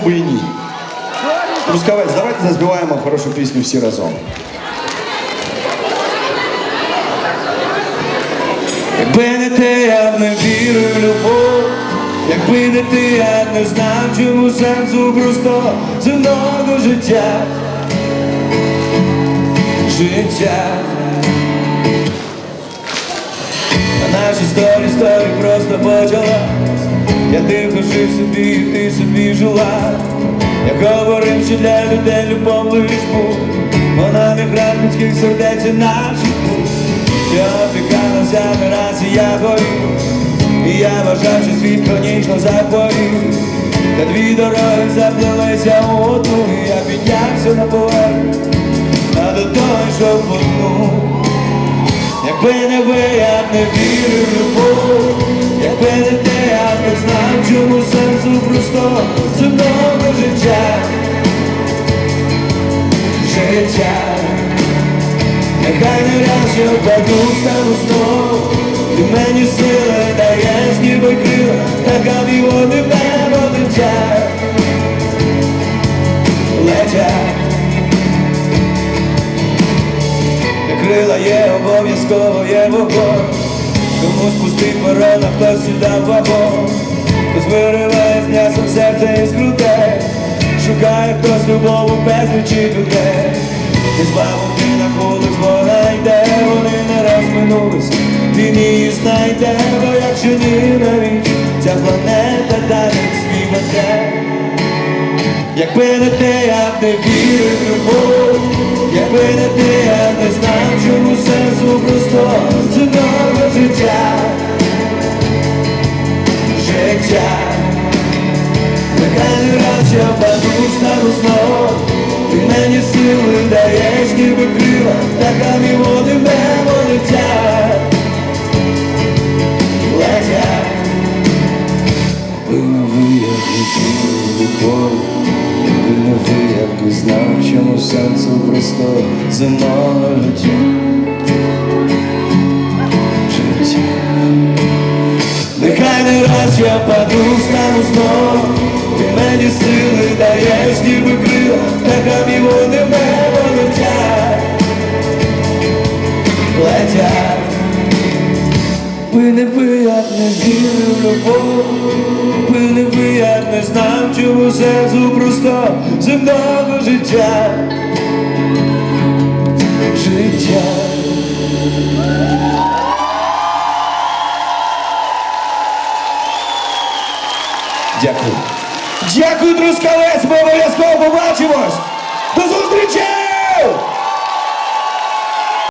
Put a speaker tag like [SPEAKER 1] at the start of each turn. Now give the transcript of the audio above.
[SPEAKER 1] бы и ні. Трускавець, давайте заспіваємо хорошу пісню всі разом. Якби не ти, я б не вірив в любов. Якби не ти, я б не знав, чому сенсу просто земного життя. Життя. А наша історія, історія просто почалась. Я тихо жив собі, ти собі жила. Я говорив, що для людей любов лиш був. Вона не град людських сердець і наших був. Я опікалася не раз і я горів. І я вважав, що світ хронічно захворів. Та дві дороги заплелися у одну, і я піднявся на поверхню, Якби не ви, я б не вірив в любов, якби не те, я б не знав, чому сенсу просто земного життя. Життя. Нехай не раз я впаду, стану знову, ти мені сили даєш, ніби крила, така води небо летять, летять. Крила є, обов'язково є вогонь. Комусь пустий ворона, хтось сюди вагон. Хтось вириває з м'ясом серце із грудей. Шукає хтось любов у безлічі людей. Десь бабунки на вулиць вона йде, вони не раз минулись Він її знайде, бо якщо ні навіч Ця планета танець свій веде Якби не те, я б не вірив в любов, якби не те, я не знав, життя, нехай не раз я впаду, стану знов, ти мені сили даєш, ніби крила, така води небо летять, летять. Якби не ви, я б не вірив в любов, якби не ви, я б не знав, чому сенсу просто життя. Життя. Раз я паду, стану знов, ти мені сили даєш, ніби крила, така мій вони в небо летять, летять. Ви не ви, я б не вірив любов, ви не ви, я б не знав, чому сенсу просто земного. Життя. Дякую. Дякую, Трускавець, ви